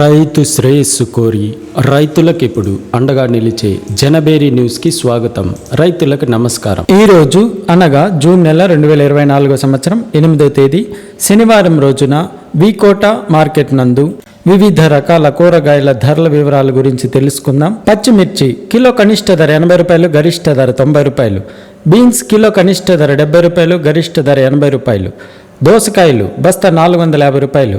రైతు శ్రేయస్సు కోరి రైతులకు ఇప్పుడు అండగా నిలిచే జనబేరి న్యూస్కి స్వాగతం. రైతులకు నమస్కారం. ఈ రోజు అనగా జూన్ నెల రెండు వేల ఇరవై నాలుగో సంవత్సరం ఎనిమిదో తేదీ శనివారం రోజున వికోట మార్కెట్ నందు వివిధ రకాల కూరగాయల ధరల వివరాల గురించి తెలుసుకుందాం. పచ్చిమిర్చి కిలో కనిష్ట ధర ఎనభై రూపాయలు గరిష్ట ధర తొంభై రూపాయలు. బీన్స్ కిలో కనిష్ట ధర డెబ్బై రూపాయలు గరిష్ట ధర ఎనభై రూపాయలు. దోసకాయలు బస్తా నాలుగు వందల యాభై రూపాయలు.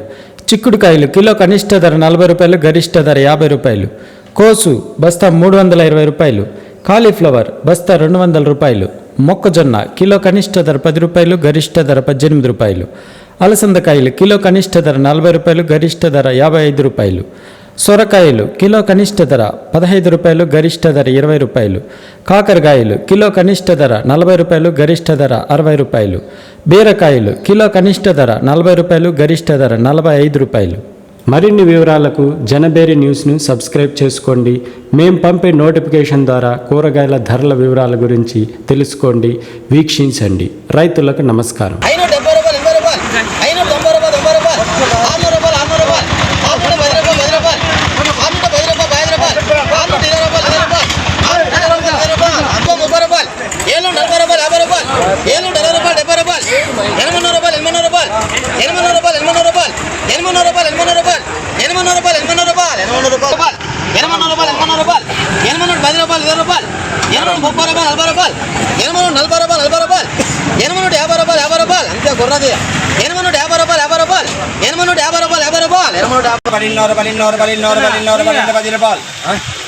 చిక్కుడుకాయలు కిలో కనిష్ట ధర నలభై రూపాయలు గరిష్ట ధర యాభై రూపాయలు. కోసు బస్తా మూడు వందల ఇరవై రూపాయలు. కాలీఫ్లవర్ బస్తా రెండు వందల రూపాయలు. మొక్కజొన్న కిలో కనిష్ట ధర పది రూపాయలు గరిష్ట ధర పద్దెనిమిది రూపాయలు. అలసందకాయలు కిలో కనిష్ట ధర నలభై రూపాయలు గరిష్ట ధర యాభై ఐదు రూపాయలు. సొరకాయలు కిలో కనిష్ట ధర పదహైదు రూపాయలు గరిష్ట ధర ఇరవై రూపాయలు. కాకరకాయలు కిలో కనిష్ట ధర నలభై రూపాయలు గరిష్ట ధర అరవై రూపాయలు. బీరకాయలు కిలో కనిష్ట ధర నలభై రూపాయలు గరిష్ట ధర నలభై ఐదు రూపాయలు. మరిన్ని వివరాలకు జనబేరి న్యూస్ను సబ్స్క్రైబ్ చేసుకోండి. మేం పంపే నోటిఫికేషన్ ద్వారా కూరగాయల ధరల వివరాల గురించి తెలుసుకోండి. వీక్షించండి. రైతులకు నమస్కారం ఐనూరు డెబ్బై రూపాయలు ఎనభై రూపాయలు ఐనూరు తొంభై రూపాయలు తొంభై రూపాయలు ఆరునూరు రూపాయలు ఆరునూరు రూపాయలు ఆరునూట పది రూపాయలు పది రూపాయలు ఆరునూట పది రూపాయలు ఐదు రూపాయలు ఆరునూట ఇరవై రూపాయలు ఇరవై రూపాయలు ఆరునూట ఇరవై రూపాయలు ఇరవై రూపాయలు అబ్బో ముప్పై రూపాయలు ఏళ్ళు నలభై రూపాయలు యాభై రూపాయలు ఏళ్ళు ఇరవై రూపాయలు డెబ్బై రూపాయలు ఎనిమిది రూపాయలు ఎనిమిది రూపాయలు ఎనిమిది రూపాయలు ఎనిమిది రూపాయలు ఎనిమిది రూపాయలు ఎనిమిది రూపాయలు ఎనిమిది రూపాయలు ఎనిమిది రూపాయలు ఎనిమిది రూపాయలు ఎనిమిది రూపాయలు ఎనిమిది రూపాయలు ఎనిమిది పది రూపాయలు ఇరవై రూపాయలు ఎనిమిది ముప్పై రూపాయలు నలభై రూపాయలు ఎనిమిది నలభై రూపాయలు నలభై రూపాయలు ఎనిమిది యాభై రూపాయలు యాభై రూపాయలు అంతే గుర్రది ఎనిమిది యాభై రూపాయలు యాభై రూపాయలు ఎనిమిది యాభై రూపాయలు యాభై రూపాయలు ఎనిమిది నూట యాభై పన్నెండు రూపాయలు పన్నెండు రూపాయలు పన్నెండు రూపాయలు పది రూపాయలు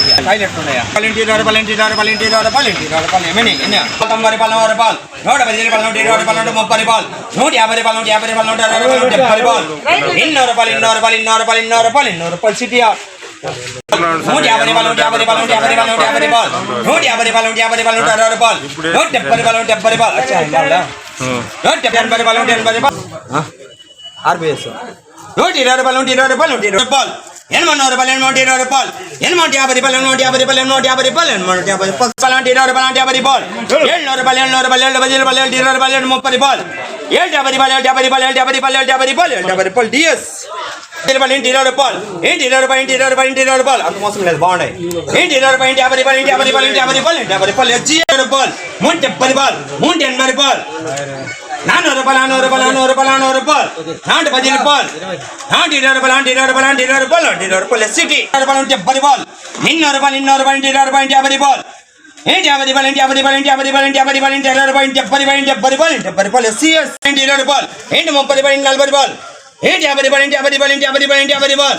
ఇరవై పన్నెండు ఇరవై పన్నెండు ఎన్ని ఎన్ని తొంభై రూపాయలు నూరు రూపాయలు నూట పది రూపాయలు నూట ఇరవై రూపాయలు ముప్పై రూపాయలు నూట యాభై రూపాయలు నూట యాభై రూపాయలు నూట అరవై రూపాయలు డెబ్బై రూపాయలు ఎన్నో రూపాయలు ఎన్నో రూపాయలు ఎన్నో రూపాయలు ఎన్నో రూపాయలు ఎన్నో రూపాయలు సిటీ నూట యాభై రూపాయలు నూట యాభై రూపాయలు నూట యాభై రూపాయలు నూట యాభై రూపాయలు నూట యాభై రూపాయలు నూట యాభై రూపాయలు నూట అరవై రూపాయలు నూట డెబ్బై రూపాయలు నూట డెబ్బై రూపాయలు అచ్చా ఇంకా నూట డెబ్బై ఎనభై రూపాయలు నూట ఎనభై రూపాయలు ఆర్బిఎస్ నూట ఇరవై రూపాయలు నూట ఇరవై రూపాయలు నూట ఇరవై రూపాయలు ఎనిమిది నూరు రూపాయలు ఎనిమిది ఇరవై రూపాయలు ఎనిమిది యాభై రూపాయలు నూట యాభై రూపాయలు నూట యాభై రూపాయలు ఎనిమిది యాభై రూపాయలు అంటే ఇరవై రూపాయలు అంటే యాభై రూపాయలు ఏడు రూపాయలు ఏడు రూపాయలు ఏడు పది రూపాయలు ఏడు ఇరవై రూపాయలు ఏడు ముప్పై రూపాయలు ఏడు యాభై రూపాయలు ఏడు యాభై రూపాయలు ఏడు యాభై రూపాయలు ఏడు యాభై రూపాయలు ఏడు యాభై రూపాయలు డిఎస్ రూపాయలు ఇంటి ఇరవై రూపాయలు ఏంటి ఇరవై రూపాయలు ఇంటి ఇరవై రూపాయలు ఇంటి ఇరవై రూపాయలు అంత మోసం లేదు బాగున్నాయి ఏంటి ఇరవై రూపాయలు ఇంటి యాభై రూపాయలు ఇంటి యాభై రూపాయలు ఇంటి యాభై రూపాయలు ఇంటి యాభై రూపాయలు హెచ్చి ఇరవై రూపాయలు మూడు డెబ్బై రూపాయలు మూడు ఎనభై రూపాయలు நானூறு பால் நானூறு பால் நானூறு பால் நானூறு பால் நானூற்று பதினேழு பால் நானூற்றி இருபது பால் நானூற்றி இருபது பால் நானூற்றி இருபது பால் நானூற்றி இருபது பால் சிட்டி பால் நூற்றி ஐம்பது பால் இன்னொரு பால் இன்னொரு பால் நூற்றி இருபது பால் நூற்றி ஐம்பது பால் ఏంటి అవధి బలం ఏంటి అవధి బలం ఏంటి అవధి బలం ఏంటి అవధి బలం ఏంటి ఇరవై బాల్ ఏంటి పది బాల్ ఏంటి పది బాల్ ఏంటి పది బాల్ సిఎస్ ఏంటి ఇరవై బాల్ ఏంటి ముప్పై బాల్ నలభై బాల్ ఏంటి అవధి బలం ఏంటి అవధి బలం ఏంటి అవధి బలం ఏంటి అవధి బాల్